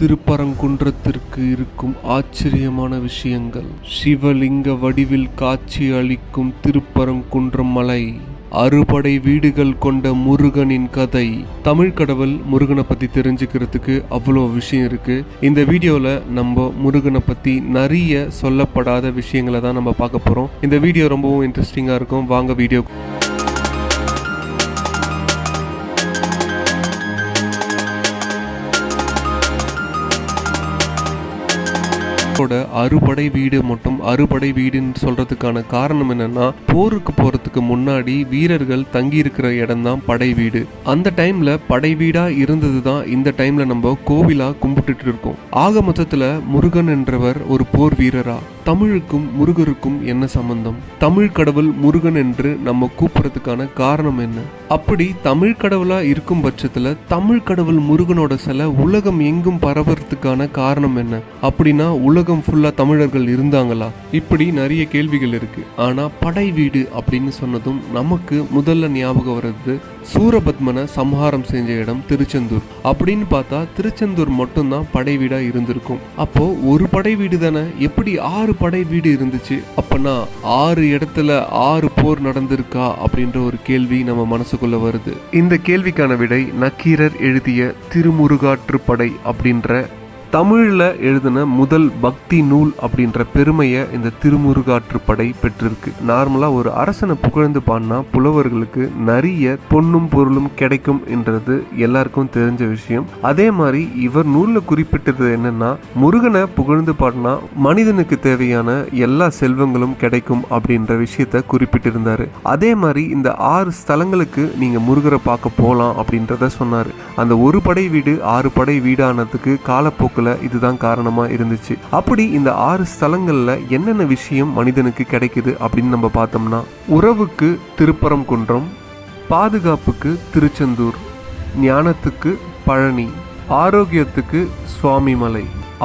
திருப்பரங்குன்றத்திற்கு இருக்கும் ஆச்சரியமான விஷயங்கள். சிவலிங்க வடிவில் காட்சி அளிக்கும் திருப்பரங்குன்றம் மலை அறுபடை வீடுகள் கொண்ட முருகனின் கதை. தமிழ் கடவுள் முருகனை பத்தி தெரிஞ்சுக்கிறதுக்கு அவ்வளோ விஷயம் இருக்கு. இந்த வீடியோவில் நம்ம முருகனை பத்தி நிறைய சொல்லப்படாத விஷயங்களை தான் நம்ம பார்க்க போறோம். இந்த வீடியோ ரொம்பவும் இன்ட்ரெஸ்டிங்காக இருக்கும். வாங்க வீடியோ ோட அறுபடை வீடு மட்டும் அறுபடை வீடுன்னு சொல்றதுக்கான காரணம் என்னன்னா போருக்கு போறதுக்கு முன்னாடி வீரர்கள் தங்கி இருக்கிற இடம் தான் படை வீடு. அந்த டைம்ல படை வீடா இருந்தது தான் இந்த டைம்ல நம்ம கோவிலா கும்பிட்டுட்டு இருக்கோம். ஆக மொத்தத்துல முருகன் என்றவர் ஒரு போர் வீரரா. தமிழுக்கும் முருகருக்கும் என்ன சம்பந்தம்? தமிழ் கடவுள் முருகன் என்று நம்ம கூப்பிடுறதுக்கான காரணம் என்ன? அப்படி தமிழ் கடவுளா இருக்கும் பட்சத்துல தமிழ் கடவுள் முருகனோட சிலை உலகம் எங்கும் பரவறதுக்கான காரணம் என்ன? அப்படின்னா உலகம் ஃபுல்லா தமிழர்கள் இருந்தாங்களா? இப்படி நிறைய கேள்விகள் இருக்கு. ஆனா படை வீடு அப்படின்னு சொன்னதும் நமக்கு முதல்ல ஞாபகம் வர்றது சூரபத்மனை சம்ஹாரம் செஞ்ச இடம் திருச்செந்தூர். அப்படின்னு பார்த்தா திருச்செந்தூர் மட்டும்தான் படை வீடா இருந்திருக்கும். அப்போ ஒரு படை வீடு தானே? எப்படி ஆறு படை வீடு இருந்துச்சு. அப்பனா ஆறு இடத்துல ஆறு போர் நடந்திருக்கா அப்படின்ற ஒரு கேள்வி நம்ம மனசுக்குள்ள வருது. இந்த கேள்விக்கான விடை நக்கீரர் எழுதிய திருமுருகாற்று படை அப்படின்ற தமிழில் எழுதின முதல் பக்தி நூல் அப்படின்ற பெருமையை இந்த திருமுருகாற்று படை பெற்றிருக்கு. நார்மலாக ஒரு அரசனை புகழ்ந்து பாடினா புலவர்களுக்கு நிறைய பொன்னும் பொருளும் கிடைக்கும் என்றது எல்லாருக்கும் தெரிஞ்ச விஷயம். அதே மாதிரி இவர் நூலில் குறிப்பிட்டது என்னன்னா முருகனை புகழ்ந்து பாடினா மனிதனுக்கு தேவையான எல்லா செல்வங்களும் கிடைக்கும் அப்படின்ற விஷயத்த குறிப்பிட்டிருந்தார். அதே மாதிரி இந்த ஆறு ஸ்தலங்களுக்கு நீங்கள் முருகரை பார்க்க போகலாம் அப்படின்றத சொன்னார். அந்த ஒரு படை வீடு ஆறு படை வீடானதுக்கு காலப்போக்கு போக்கில் இதுதான் காரணமா இருந்துச்சு. அப்படி இந்த ஆறு ஸ்தலங்கள்ல என்னென்ன விஷயம் மனிதனுக்கு கிடைக்குது அப்படின்னு நம்ம பார்த்தோம்னா உறவுக்கு திருப்பரங்குன்றம் பாதுகாப்புக்கு திருச்செந்தூர் ஞானத்துக்கு பழனி ஆரோக்கியத்துக்கு சுவாமிமலை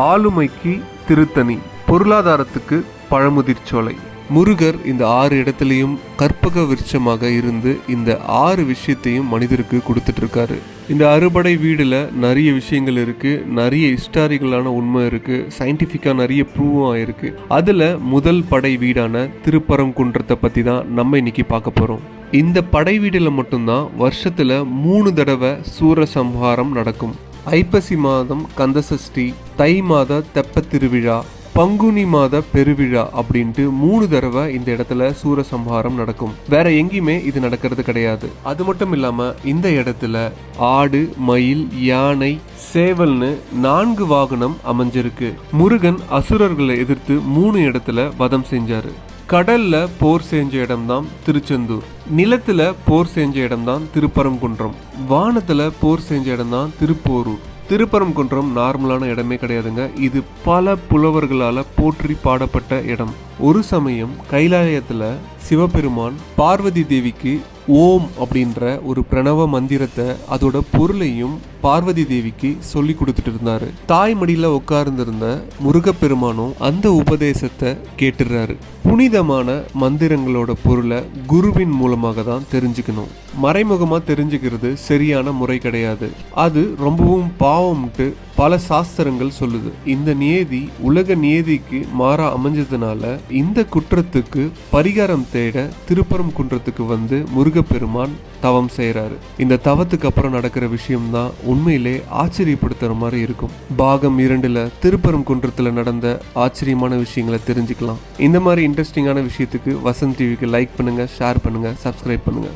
ஆளுமைக்கு திருத்தணி பொருளாதாரத்துக்கு பழமுதிர்ச்சோலை. முருகர் இந்த ஆறு இடத்துலையும் கற்பக விருட்சமாக இருந்து இந்த ஆறு விஷயத்தையும் மனிதருக்கு கொடுத்துட்டு இருக்காரு இந்த அறுபடை வீடில் நிறைய விஷயங்கள் இருக்கு நிறைய ஹிஸ்டாரிக்கலான உண்மை இருக்கு சயின்டிஃபிக்காக நிறைய ப்ரூவும் ஆயிருக்கு. அதில் முதல் படை வீடான திருப்பரங்குன்றத்தை பற்றி தான் நம்ம இன்னைக்கு பார்க்க போகிறோம் இந்த படை வீடில் மட்டும்தான் வருஷத்தில் மூணு தடவை சூரசம்ஹாரம் நடக்கும். ஐப்பசி மாதம் கந்தசஷ்டி தை மாத தெப்ப திருவிழா பங்குனி மாத பெருவிழா அப்படின்ட்டு மூணு தடவை இந்த இடத்துல சூரசம்ஹாரம் நடக்கும். வேற எங்கேயுமே இது நடக்கிறது கிடையாது. அது மட்டும் இல்லாம இந்த இடத்துல ஆடு மயில் யானை சேவல்னு நான்கு வாகனம் அமைஞ்சிருக்கு. முருகன் அசுரர்களை எதிர்த்து மூணு இடத்துல வதம் செஞ்சாரு. கடல்ல போர் செஞ்ச இடம்தான் திருச்செந்தூர். நிலத்துல போர் செஞ்ச இடம்தான் திருப்பரங்குன்றம். வானத்துல போர் செஞ்ச இடம்தான் திருப்போரூர். திருப்பரங்குன்றம் நார்மலான இடமே கிடையாதுங்க. இது பல புலவர்களால் போற்றி பாடப்பட்ட இடம். ஒரு சமயம் கைலாயத்தில் சிவபெருமான் பார்வதி தேவிக்கு ஓம் அப்படின்ற ஒரு பிரணவ மந்திரத்தை அதோட பொருளையும் பார்வதி தேவிக்கு சொல்லி கொடுத்துட்டு இருந்தாரு. தாய் மடியில உட்கார்ந்திருந்த முருகப்பெருமானும் அந்த உபதேசத்தை கேட்டுறாரு. புனிதமான மந்திரங்களோட பொருளை குருவின் மூலமாக தான் தெரிஞ்சுக்கணும். மறைமுகமா தெரிஞ்சுக்கிறது சரியான முறை கிடையாது. அது ரொம்பவும் பாவம்ட்டு பல சாஸ்திரங்கள் சொல்லுது. இந்த நியதி உலக நியதிக்கு மாறா அமைஞ்சதுனால இந்த குற்றத்துக்கு பரிகாரம் தேட திருப்பரம் குன்றத்துக்கு வந்து முருகப்பெருமான் தவம் செய்கிறாரு இந்த தவத்துக்கு அப்புறம் நடக்கிற விஷயம்தான் உண்மையிலே ஆச்சரியப்படுத்துற மாதிரி இருக்கும். பாகம் இரண்டுல திருப்பரம் குன்றத்தில் நடந்த ஆச்சரியமான விஷயங்களை தெரிஞ்சுக்கலாம். இந்த மாதிரி இன்ட்ரெஸ்டிங்கான விஷயத்துக்கு வசந்த் டிவிக்கு லைக் பண்ணுங்க ஷேர் பண்ணுங்க சப்ஸ்கிரைப் பண்ணுங்க.